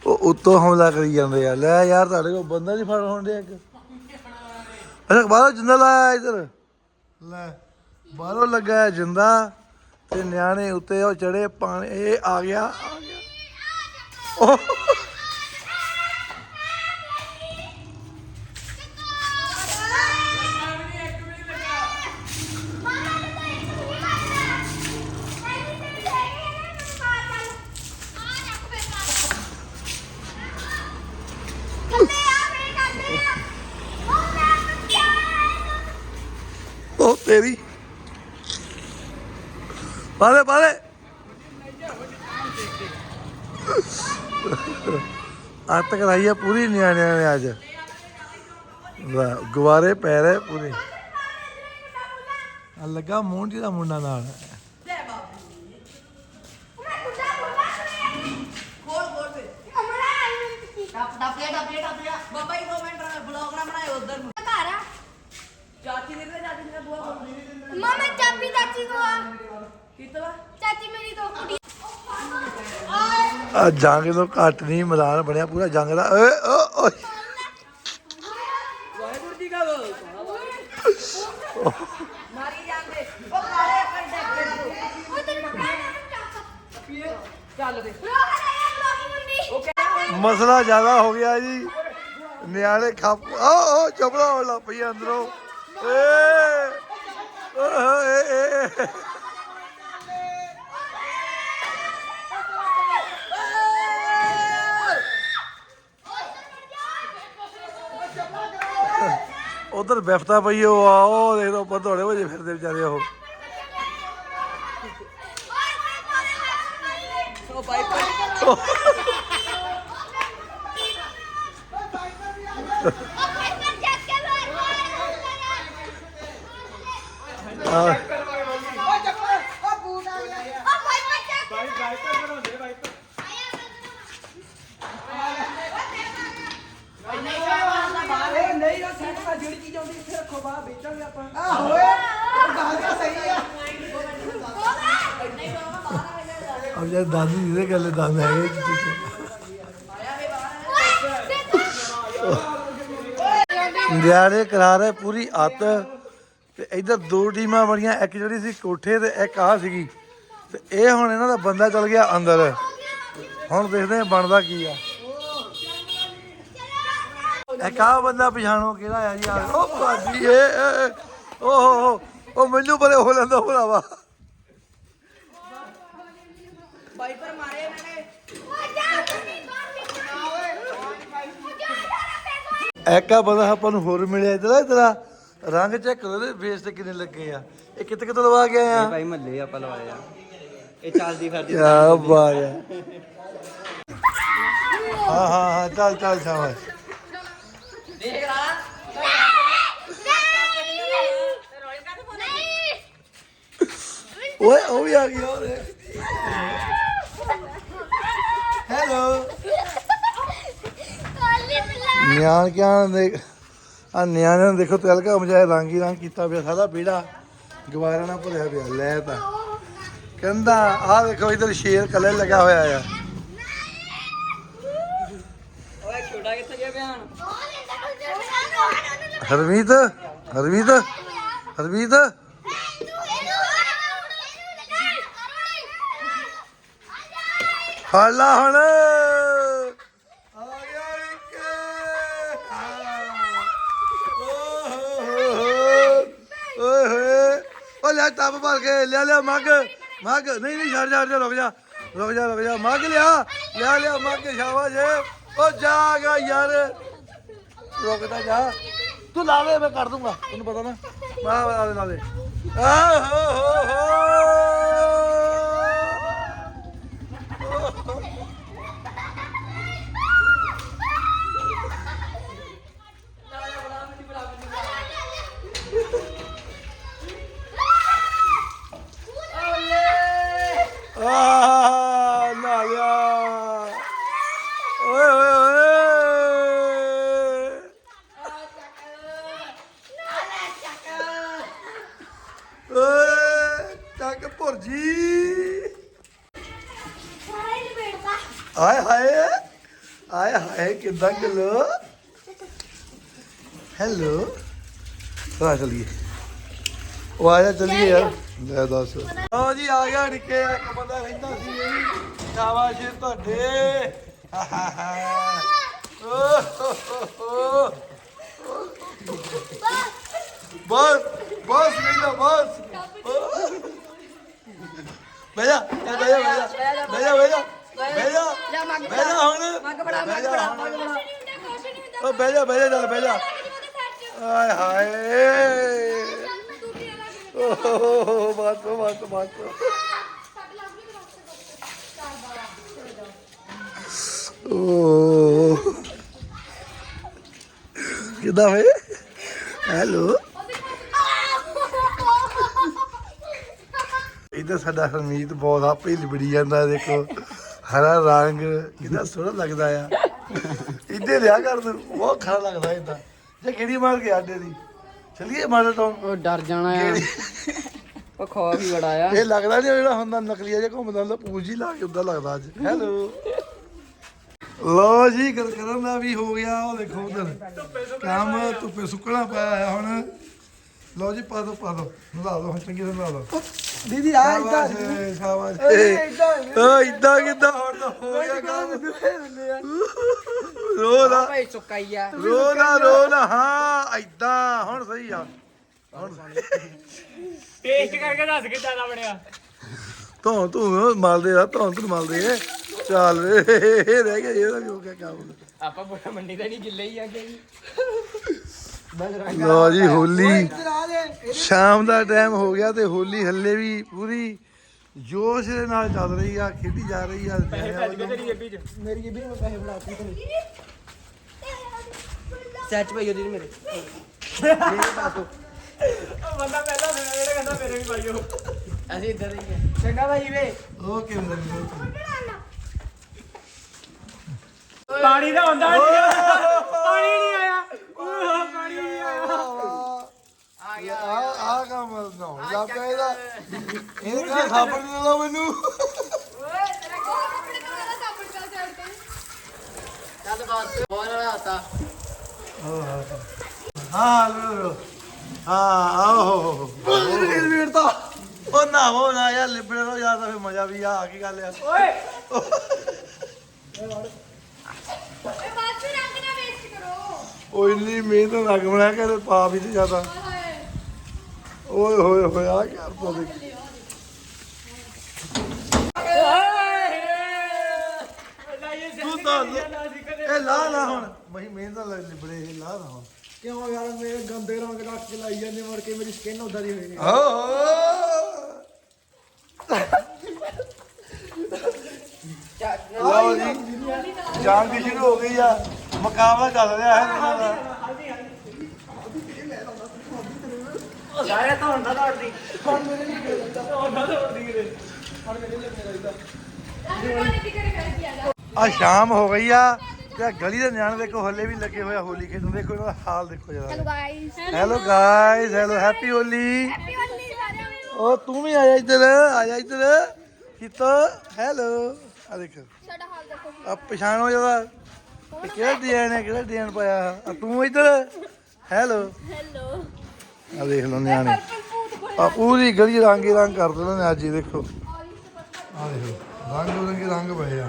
ਉਹ ਉੱਤੋਂ ਹਮਲਾ ਕਰੀ ਜਾਂਦੇ ਆ। ਲੈ ਯਾਰ, ਤੁਹਾਡੇ ਕੋਲ ਬੰਦਾ ਨਹੀਂ ਫੜ ਹੋਣ ਡਿਆ ਇੱਕ। ਅਰੇ ਬਾਹਰ ਜੰਦਲ ਆਇਆ ਇਧਰ। ਲੈ, ਬਾਹਰੋਂ ਲੱਗਾ ਹੈ ਜਿੰਦਾ ਤੇ ਨਿਆਣੇ ਉੱਤੇ ਉਹ ਚੜੇ, ਪਾਣੀ, ਇਹ ਆ ਗਿਆ ਆ ਗਿਆ। ਉਹ ਤੇਰੀ। ਪਾਲੇ ਪਾਲੇ ਅੱਤ ਕਰਾਈ ਆ ਪੂਰੀ ਨਿਆਣਿਆਂ ਨੇ ਅੱਜ। ਗੁਵਾਰੇ ਪੈ ਰਹੇ ਪੂਰੇ। ਆ ਲੱਗਾ ਮੋਹਨ ਦਾ ਮੁੰਡਾ ਨਾਲ। ਬਾਬਾ ਜੀ। ਦੋ ਮਿੰਟ ਬਲੌਗ ਨਾ ਬਣਾਇਓ ਉਧਰ ਨੂੰ ਚਾਚੀ ਦੇ ਚਾਚੀ ਨੇ ਬੁਆ ਬੋਲ ਮਾਮਾ ਚਾਬੀ ਚਾਚੀ ਕੋ ਆ ਕਿਤਵਾ ਚਾਚੀ ਮੇਰੀ ਤੋਂ ਕੁੜੀ ਆ ਜੰਗ ਤੋਂ ਘੱਟ ਨਹੀਂ ਮੈਦਾਨ ਬਣਿਆ ਪੂਰਾ ਜੰਗ ਦਾ। ਓਏ ਓ ਓਏ। ਵਾਹਿਗੁਰੂ ਜੀ ਕਾ ਖਾਲਸਾ। ਮਾਰੀ ਜਾਂਦੇ। ਉਹ ਕਾਲੇ ਕੰਡੇ ਉਹ ਤੈਨੂੰ ਪਤਾ ਚੱਲ। ਦੇ। ਲੋਕ ਨੇ ਲੋਕੀ ਮੁੰਡੀ ਉਹ ਕਹਿੰਦਾ ਮਸਲਾ ਜ਼ਿਆਦਾ ਹੋ ਗਿਆ ਜੀ। ਨਿਆਣੇ ਖੱਪ ਓ ਓ ਚਪੜਾ ਹੋਣ ਲੱਗ ਪਈ ਅੰਦਰੋਂ। ਏ। ਉਧਰ ਬਿਫਤਾ ਪਈ ਉਹ ਆ ਉਹ ਦੇਖ ਲੋ ਪਧੋੜੇ ਹੋ ਜੇ ਫਿਰਦੇ ਵਿਚਾਰੇ ਉਹ ਉਹ ਬਾਈਕ ਆ ਉਹ ਚੱਕੋ ਉਹ ਬੂਟ ਆ ਗਿਆ ਇਹ ਨਹੀਂ ਉਹ ਸੈੱਟ ਦਾ ਜਿਹੜੀ ਤਾਂ ਇਧਰ ਦੋ ਟੀਮਾਂ ਬਣੀਆਂ ਇੱਕ ਜਿਹੜੀ ਸੀ ਕੋਠੇ ਤੇ ਇੱਕ ਆ ਸੀਗੀ। ਤੇ ਇਹ ਹੁਣ ਇਹਨਾਂ ਦਾ ਬੰਦਾ ਚਲ ਗਿਆ ਅੰਦਰ। ਹੁਣ ਦੇਖਦੇ ਆ ਬਣਦਾ ਕੀ ਆ। ਇੱਕ ਆ ਬੰਦਾ ਪਛਾਣੋ ਕਿਹੜਾ ਆ ਜੀ? ਆ ਉਹ ਬਾਜੀ ਇਹ ਇਹ, ਇਹ, ਓ ਹੋ ਹੋ ਉਹ ਮੈਨੂੰ ਬੜੇ ਹੋ ਲੈਂਦਾ ਭਰਾਵਾ। ਵਾਈਪਰ ਮਾਰੇ ਇਹਨਾਂ ਨੇ। ਇੱਕ ਆ ਬੰਦਾ ਆਪਾਂ ਨੂੰ ਹੋਰ ਮਿਲਿਆ ਇਧਰ ਇਧਰ ਰੰਗ ਚੈੱਕ ਕਰੋ ਇਹਦੇ ਫੇਸ ਤੇ ਕਿੰਨੇ ਲੱਗੇ ਆ। ਇਹ ਕਿੱਥੇ ਕਿੱਥੇ ਲਵਾ ਕੇ ਆਇਆ ਭਾਈ ਮੱਲੇ ਆਪਾਂ ਲਵਾਏ ਆ। ਇਹ ਚੱਲਦੀ ਫਿਰਦੀ ਕਿਆ ਬਾਤ ਹੈ ਹਾਂ ਹਾਂ ਹਾਂ ਚੱਲ ਚੱਲ ਸ਼ਾਬਾਸ਼ ਦੇਖ ਰਾ ਓਏ ਉਹ ਵੀ ਆ ਗਈ ਹੋਰ ਹੈਲੋ ਨਿਆਣ ਕਿਆ ਦੇਖ ਆ ਨਿਆਣਿਆਂ ਨੂੰ ਦੇਖੋ ਤਿਲਕਾ ਮਜਾਏ ਰੰਗ ਰੰਗ ਕੀਤਾ ਪਿਆ ਸਾਰਾ ਬੀੜਾ ਗਵਾਰਾਂ ਨਾਲ ਭਰਿਆ ਪਿਆ ਲੈ ਤਾਂ ਕਹਿੰਦਾ ਆ ਦੇਖੋ ਇਧਰ ਸ਼ੇਰ ਕੱਲੇ ਲੱਗਾ ਹੋਇਆ ਆ। ਓਏ ਛੋਟਾ ਕਿੱਥੇ ਗਿਆ ਬਿਆਨ ਹਰਮੀਤ ਹਰਮੀਤ ਹਰਮੀਤ। ਹੁਣ ਆ ਗਿਆ ਇੱਕ ਓਏ ਹੋਏ ਓ ਲੈ ਟੱਪ ਭਰ ਕੇ ਲਿਆ ਲਿਆ ਮੱਗ ਮੱਗ। ਨਹੀਂ ਨਹੀਂ, ਛੱਡ ਛੱਡ ਜਾ ਰੁਕ ਜਾ ਰੁਕ ਜਾ ਰੁਕ ਜਾ। ਮੱਗ ਲਿਆ ਲਿਆ ਲਿਆ ਮੱਗ, ਸ਼ਾਬਾਸ਼। ਓ ਜਾਗਾ ਯਾਰ। ਰੁਕਦਾ ਜਾ। ਤੂੰ ਲਾ ਦੇ, ਮੈਂ ਕਰ ਦੂੰਗਾ। ਤੈਨੂੰ ਪਤਾ ਨਾ। ਮੈਂ ਲਾ ਦੇ ਲਾ ਦੇ। ਆਹ, ਹੋ ਹੋ ਹੋ ਆਹ ਨਾ ਲਿਆ ਓਏ ਓਏ ਓਏ ਓਏ ਚੱਕ ਭੁਰਜੀ ਹਾਏ ਹਾਏ ਆਏ ਹਾਏ ਕਿੱਦਾਂ ਕਿਲੋ ਹੈਲੋ ਆ ਚਲੀਏ। ਉਹ ਆ ਜਾ, ਚਲੀਏ ਯਾਰ। ਲੈ ਦੱਸ। ਲਓ ਜੀ, ਆ ਗਿਆ ਨਿੱਕੇ ਇੱਕ ਬੰਦਾ ਰਹਿੰਦਾ ਸੀ ਇਹ ਵੀ। ਸ਼ਾਬਾਸ਼ ਏ ਤੁਹਾਡੇ। ਓਹ ਹੋ ਹੋ ਹੋ। ਬਸ ਬਸ ਕਹਿੰਦਾ ਬਸ ਬਹਿ ਜਾ। ਇਹ ਬਹਿ ਜਾ। ਮੰਗ ਬਹਿ ਜਾ ਹੁਣ। ਮੰਗ ਬੜਾ ਬਹਿ ਮੰਗ ਜਾ ਬੜਾ ਹੁਣ। ਮੰਗ ਬੜਾ ਕੁਛ ਨਹੀਂ ਹੁੰਦਾ। ਓ ਬਹਿ ਜਾ ਬਹਿ ਜਾ ਚੱਲ ਬਹਿ ਜਾ। ਆਏ ਹਾਏ। ਓਹ ਬਸ ਬਸ ਬਸ ਓ ਕਿਦਾਂ ਵੇ? ਹੈਲੋ। ਇਧਰ ਸਾਡਾ ਹਰਮੀਤ ਬਹੁਤ ਆਪੇ ਹੀ ਲਿਬੜੀ ਜਾਂਦਾ ਦੇਖੋ। ਹਰਾ ਰੰਗ ਕਿੰਨਾ ਸੋਹਣਾ ਲੱਗਦਾ ਆ। ਇੱਧੇ ਲਿਆ ਕਰ ਤੂੰ ਬਹੁਤ ਖਰਾ ਲੱਗਦਾ ਇਦਾਂ ਜੇ ਕਿਹੜੀ ਮਾਰ ਕੇ ਆਡੇ ਦੀ? ਚਲਿਏ ਮਾਡਲ ਟਾਊਨ ਉਹ ਡਰ ਜਾਣਾ ਆ। ਉਹ ਖੌਫ ਹੀ ਬੜਾ ਆ। ਇਹ ਲੱਗਦਾ ਨਹੀਂ ਜਿਹੜਾ ਹੁੰਦਾ ਨਕਲੀਆ ਜਿਹਾ ਘੁੰਮਦਾ ਹੁੰਦਾ ਪੂੰਜ ਹੀ ਲਾ ਕੇ ਉਦਾਂ ਲੱਗਦਾ ਅੱਜ। ਹੈਲੋ ਲੋ ਜੀ ਗੱਲ ਕਰਨ ਦਾ ਵੀ ਹੋ ਗਿਆ ਉਹ ਦੇਖੋ ਉਧਰ। ਕੰਮ ਧੁੱਪੇ ਸੁੱਕਣਾ ਪਿਆ ਆ ਹੁਣ। ਲੋ ਜੀ ਪਾ ਦੋ ਪਾ ਦੋ। ਨਲਾ ਦੋ ਹੁਣ ਚੰਗੀ ਤਰ੍ਹਾਂ ਨਲਾ ਦੋ ਦੀਦੀ ਆ ਏ, ਸ਼ਾਬਾਸ਼। ਓ ਇਦਾਂ ਕਿਦਾਂ? ਤਾਂ ਹੋ ਗਿਆ ਕੰਮ? ਰੋ ਨਾ ਭਾਈ ਸੁੱਕਾਈ ਆ। ਰੋ ਨਾ ਰੋ ਨਾ ਹਾਂ ਇਦਾਂ ਹੁਣ ਸਹੀ ਆ। ਹੁਣ ਟੇਸਟ ਕਰਕੇ ਦੱਸ ਕੇ ਜ਼ਿਆਦਾ ਬਣਿਆ? ਤੂੰ ਤੂੰ ਮਲਦੇ ਆ ਤੂੰ ਤੂੰ ਮਲਦੇ ਚੱਲ ਰੇ ਰਹਿ ਗਿਆ ਇਹਦਾ ਵੀ ਹੋ ਗਿਆ ਕੰਮ ਆਪਾਂ ਬੜਾ ਮੰਡੀ ਦਾ ਨਹੀਂ ਗਿੱਲੇ ਹੀ ਆ ਕਿ ਲੋ ਜੀ ਹੋਲੀ। ਸ਼ਾਮ ਦਾ ਟਾਈਮ ਹੋ ਗਿਆ ਤੇ ਹੋਲੀ ਹੱਲੇ ਵੀ ਪੂਰੀ। ਜੋਸ਼ ਦੇ ਨਾਲ ਚੱਲ ਰਹੀ ਆ ਖੇਡੀ ਜਾ ਰਹੀ ਆ। ਤੇਰੀ ਜੇਬੀ ਚ। ਮੇਰੀ ਜੇਬੀ ਨੂੰ ਪੈਸੇ ਬਣਾ ਕੇ ਤੇ ਸੱਚ ਭਾਈ ਉਹਦੀ ਮੇਰੇ। ਉਹ ਬੰਦਾ ਪਹਿਲਾਂ ਮੇਰਾ ਜਿਹੜਾ ਕਹਿੰਦਾ ਮੇਰੇ ਵੀ ਪਾਈਓ ਅਸੀਂ ਇੱਧਰ ਹੀ ਆ। ਚੰਗਾ ਭਾਈ ਵੇ। ਓਕੇ ਵੀਰੇ ਪਾਣੀ ਦਾ ਹੁੰਦਾ ਨਹੀਂ ਪਾਣੀ ਨਹੀਂ ਆਇਆ। ਉਹ ਪਾਣੀ ਨਹੀਂ ਆਇਆ। ਆ ਗਿਆ ਆ ਆ ਕੰਮ ਨਾ ਜਾ ਪਿਆ ਇਹਦਾ। ਇਹਨੇ ਕਹਾ ਸਾਬਣ ਦੇ ਦੋ ਮੈਨੂੰ। ਓਏ ਤੇਰਾ ਕੋਲ ਕੱਪੜੇ ਤੋਂ ਸਾਬਣ ਕਰ ਸਕਦੇ ਚੱਲ ਬਾਤ ਹੋਰ ਆਤਾ ਹਾਂ ਲੋ ਲੋ। ਹਾਂ ਆਓ ਵੀਰ ਤਾਂ। ਉਹ ਨਾ ਹੋ ਨਾ ਯਾਰ ਲਿਬੜੇ ਰੋ ਯਾਰ ਤਾਂ ਫੇ ਮਜ਼ਾ ਵੀ ਆ ਆ ਕੀ ਗੱਲ ਆ। ਓਏ ਬਾਅਦ ਚ ਰੰਗ ਨਾ ਵੇਸਟ ਕਰੋ ਉਹ ਇੰਨੀ ਮਿਹਨਤ ਲੱਗ ਬਣਾ ਕੇ ਪਾ ਵੀ ਤੇ ਜ਼ਿਆਦਾ। ਹਾਏ ਓਏ ਹੋਏ ਹੋਏ ਆ ਕੀ ਕਰਦਾ ਦੇਖ ਤੂੰ ਇਹ ਲਾ ਨਾ ਹੁਣ। ਮਹੀ ਮਿਹਨਤ ਨਾਲ ਲਿਬੜੇ ਇਹ ਲਾ ਨਾ ਹੁਣ। ਕਿਉਂ ਯਾਰ ਮੇਰੇ ਗੰਦੇ ਰੰਗ ਰੱਖ ਕੇ ਲਾਈ ਜਾਂਦੇ ਮਰ ਕੇ ਮੇਰੀ ਸਕਿਨ ਉਦਾਂ ਦੀ ਹੋਈ ਓ ਲਓ ਜੀ ਜਾਣ ਦੀ ਸ਼ੁਰੂ ਹੋ ਗਈ ਆ। ਮੁਕਾਬਲਾ ਚੱਲ ਰਿਹਾ ਹੈ। ਇਹਨਾਂ ਦਾ ਯਾਰ ਤਾਂ ਹੁੰਦਾ ਦੌੜਦੀ ਹੁਣ ਮੇਰੇ ਨਹੀਂ ਲੱਗਦਾ ਹੁੰਦਾ ਦੌੜਦੀ ਕਿਤੇ ਹੁਣ ਮੇਰੇ ਲੱਗਣੇ ਲੱਗਦਾ ਅੱਜ ਪਾਣੀ ਦੀ ਕਰੇ ਕਰ ਦਿਆ ਜਾ ਆ ਸ਼ਾਮ ਹੋ ਗਈ ਆ ਤੇ ਆਹ ਗਲੀ ਦੇ ਨਿਆਣੇ ਦੇਖੋ ਹੱਲੇ ਵੀ ਲੱਗੇ ਹੋਇਆ ਹੋਲੀ ਖੇਡਣ। ਦੇਖੋ ਇਹਨਾਂ ਦਾ ਹਾਲ ਦੇਖੋ ਜਰਾ। Guys hello guys hello happy Holi happy Holi ਸਾਰਿਆਂ ਨੂੰ। ਉਹ ਤੂੰ ਵੀ ਆਇਆ ਇੱਧਰ ਆਇਆ ਇੱਧਰ। ਕਿਤੋ। ਹੈਲੋ ਆ ਦੇਖ। ਸਾਡਾ ਹਾਲ ਦੇਖੋ। ਆ ਪਛਾਣੋ ਜਰਾ। ਇਹ ਕਿਹੜਾ ਡਿਜ਼ਾਈਨ ਹੈ ਕਿਹੜਾ ਡਿਜ਼ਾਈਨ ਪਾਇਆ ਆ? ਤੂੰ ਇੱਧਰ? ਹੈਲੋ ਹੈਲੋ ਆ ਦੇਖ ਲਓ ਨਿਆਣੇ। ਆ ਪੂਰੀ ਗਲੀ ਰੰਗ ਰੰਗ ਕਰ ਦੇਣਾ ਨੇ ਅੱਜ ਹੀ ਦੇਖੋ। ਆ ਦੇਖੋ ਰੰਗ ਬਰੰਗੇ ਰੰਗ ਪਏ ਆ।